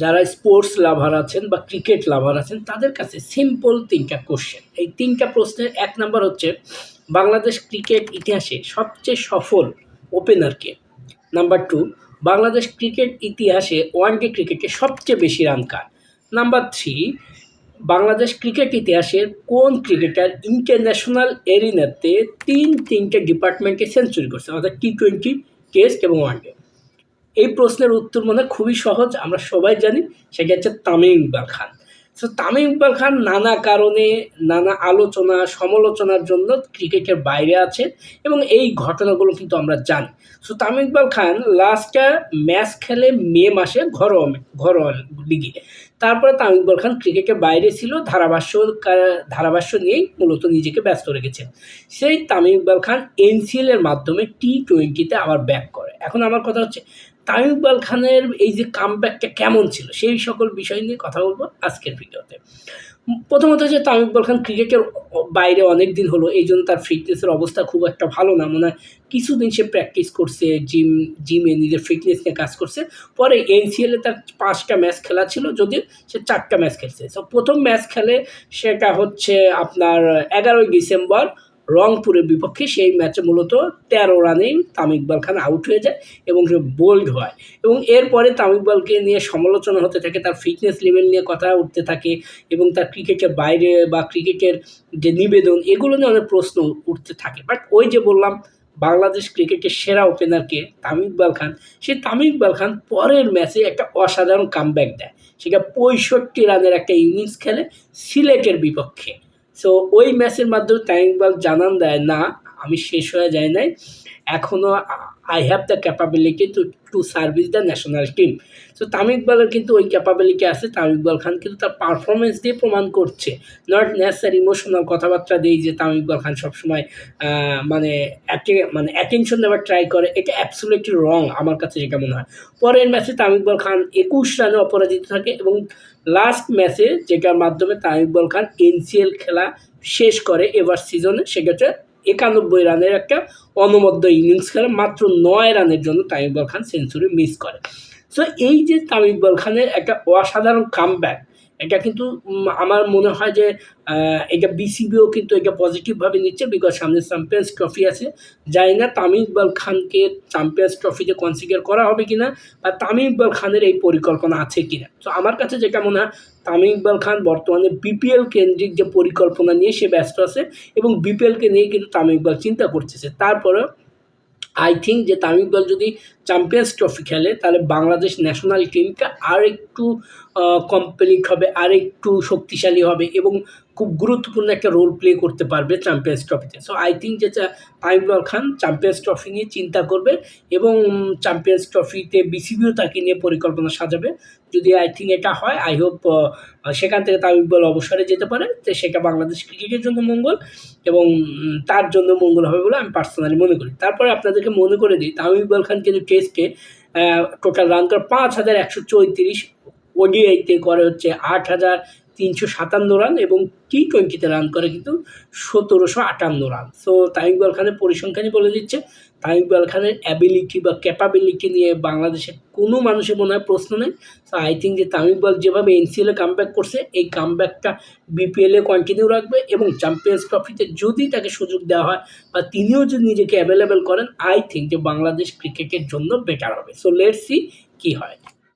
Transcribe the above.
যারা স্পোর্টস লাভার আছেন বা ক্রিকেট লাভার আছেন, তাদের কাছে সিম্পল তিনটা কোশ্চেন এই তিনটা প্রশ্নের এক নাম্বার হচ্ছে, বাংলাদেশ ক্রিকেট ইতিহাসে সবচেয়ে সফল ওপেনারকে নাম্বার টু বাংলাদেশ ক্রিকেট ইতিহাসে ওয়ান ডে ক্রিকেটে সবচেয়ে বেশি রান কার? নাম্বার থ্রি বাংলাদেশ ক্রিকেট ইতিহাসের কোন ক্রিকেটার ইন্টারন্যাশনাল এরিনাতে তিন তিনটে ডিপার্টমেন্টে সেঞ্চুরি করছে? অর্থাৎ টি টোয়েন্টি টেস্ট এবং ওয়ান ডে এই প্রশ্নের উত্তর মনে হয় খুবই সহজ, আমরা সবাই জানি, সেটা হচ্ছে তামিম ইকবাল খান। সো তামিম ইকবাল খান নানা কারণে, নানা আলোচনা, সমালোচনার জন্য ক্রিকেটের বাইরে আছে এবং এই ঘটনাগুলো কিন্তু আমরা জানি। সো তামিম ইকবাল খান লাস্টটা ম্যাচ খেলে মে মাসে ঘরোয়া ঘরোয়া লিগে তারপরে তামিম ইকবাল খান ক্রিকেটের বাইরে ছিল, ধারাভাষ্য ধারাভাষ্য নিয়েই মূলত নিজেকে ব্যস্ত রেখেছেন। সেই তামিম ইকবাল খান এনসিএলের মাধ্যমে টি টোয়েন্টিতে আবার ব্যাক করে। এখন আমার কথা হচ্ছে তামিম খানের এই যে কামব্যাকটা কেমন ছিল, সেই সকল বিষয় নিয়ে কথা বলব আজকের ভিডিওতে। প্রথমত হচ্ছে তামিম খান ক্রিকেটের বাইরে অনেক দিন হলো, এই জন্য তার ফিটনেসের অবস্থা খুব একটা ভালো না। মনে হয় কিছুদিন সে প্র্যাকটিস করছে জিম জিমে নিজের ফিটনেস নিয়ে কাজ করছে। পরে এনসিএলে তার পাঁচটা ম্যাচ খেলা ছিল, যদিও সে চারটা ম্যাচ খেলছে। সো প্রথম ম্যাচ খেলে সেটা হচ্ছে আপনার এগারোই ডিসেম্বর রংপুরের বিপক্ষে সেই ম্যাচে মূলত তেরো রানেই তামিম ইকবাল খান আউট হয়ে যায় এবং সে বোল্ড হয়। এবং এরপরে তামিম ইকবালকে নিয়ে সমালোচনা হতে থাকে, তার ফিটনেস লেভেল নিয়ে কথা উঠতে থাকে এবং তার ক্রিকেটের বাইরে বা ক্রিকেটের যে নিবেদন, এগুলো নিয়ে অনেক প্রশ্ন উঠতে থাকে। বাট ওই যে বললাম, বাংলাদেশ ক্রিকেটের সেরা ওপেনারকে তামিম ইকবাল খান সেই তামিম ইকবাল খান পরের ম্যাচে একটা অসাধারণ কামব্যাক দেয়। সেটা পঁয়ষট্টি রানের একটা ইনিংস খেলে সিলেটের বিপক্ষে। সো ওই ম্যাচের মাধ্যমে তামিম ইকবাল জানান দেয় না। আমি শেষ হয়ে যায় নাই। এখনও I have the capability to to service the national team so Tamim ইকবালের কিন্তু ওই ক্যাপাবিলিটি আছে, তামিম ইকবাল খান কিন্তু তার পারফরমেন্স দিয়ে প্রমাণ করছে। নট নেসার ইমোশনাল কথাবার্তা দিয়ে যে তামিম ইকবাল খান সবসময় মানে মানে অ্যাটেনশন দেওয়ার ট্রাই করে। এটা অ্যাবসোলিউটলি রং আমার কাছে যেটা মনে হয়। পরের ম্যাচে তামিম ইকবাল খান একুশ রানে অপরাজিত থাকে এবং লাস্ট ম্যাচে যেটার মাধ্যমে তামিম ইকবাল খান এনসিএল খেলা শেষ করে এবার সিজনে সেক্ষেত্রে একানব্বই রানের একটা অনবদ্য ইনিংস খেলে মাত্র নয় রানের জন্য তামিম খান সেঞ্চুরি মিস করে। সো এই যে তামিম খানের একটা অসাধারণ কামব্যাক এটা কিন্তু আমার মনে হয় যে এটা বিসিবিও কিন্তু এটা পজিটিভভাবে নিচ্ছে বিকজ সামনে চ্যাম্পিয়ন্স ট্রফি আছে। জানি না তামিম ইকবাল খানকে চ্যাম্পিয়ন্স ট্রফিতে কনসিডার করা হবে কি না বা তামিম ইকবাল খানের এই পরিকল্পনা আছে কি না তো আমার কাছে যেটা মনে হয়, তামিম ইকবাল খান বর্তমানে বিপিএল কেন্দ্রিক যে পরিকল্পনা নিয়ে সে ব্যস্ত আছে এবং বিপিএলকে নিয়ে কিন্তু তামিম ইকবাল চিন্তা করতেছে। তারপরেও আই থিঙ্ক যে তামিম দল যদি চ্যাম্পিয়ন্স ট্রফি খেলে, তাহলে বাংলাদেশ ন্যাশনাল টিমটা আর একটু কমপ্লিট হবে আর একটু শক্তিশালী হবে এবং খুব গুরুত্বপূর্ণ একটা রোল প্লে করতে পারবে চ্যাম্পিয়ন্স ট্রফিতে সো আই থিঙ্ক যে তামিমুল খান চ্যাম্পিয়ন্স ট্রফি নিয়ে চিন্তা করবে এবং চ্যাম্পিয়ন্স ট্রফিতে বিসিবিও তাকে নিয়ে পরিকল্পনা সাজাবে। যদি আই থিঙ্ক এটা হয় আই হোপ সেখান থেকে তামিম ইকবাল অবসরে যেতে পারে। তো সেটা বাংলাদেশ ক্রিকেটের জন্য মঙ্গল এবং তার জন্য মঙ্গল হবে বলে আমি পার্সোনালি মনে করি। তারপরে আপনাদেরকে মনে করে দিই, তামিম খান কিন্তু টেস্টে টোটাল রান করে পাঁচ হাজার একশো চৌত্রিশ ওডিআইতে করে হচ্ছে আট হাজার তিনশো সাতান্ন রান এবং টি টোয়েন্টিতে রান করে কিন্তু সতেরোশো আটান্ন রান। সো তামিম ইকবাল খানের পরিসংখ্যানই বলে দিচ্ছে। তামিম ইকবাল খানের অ্যাবিলিটি বা ক্যাপাবিলিটি নিয়ে বাংলাদেশের কোনো মানুষের মনে হয় প্রশ্ন নেই। সো আই থিঙ্ক যে তামিম ইকবাল যেভাবে এনসিএলে কামব্যাক করছে, এই কামব্যাকটা বিপিএলে কন্টিনিউ রাখবে এবং চ্যাম্পিয়ন্স ট্রফিতে যদি তাকে সুযোগ দেওয়া হয় বা তিনিও যদি নিজেকে অ্যাভেলেবেল করেন আই থিঙ্ক যে বাংলাদেশ ক্রিকেটের জন্য বেটার হবে। সো লেটস সি কী হয়।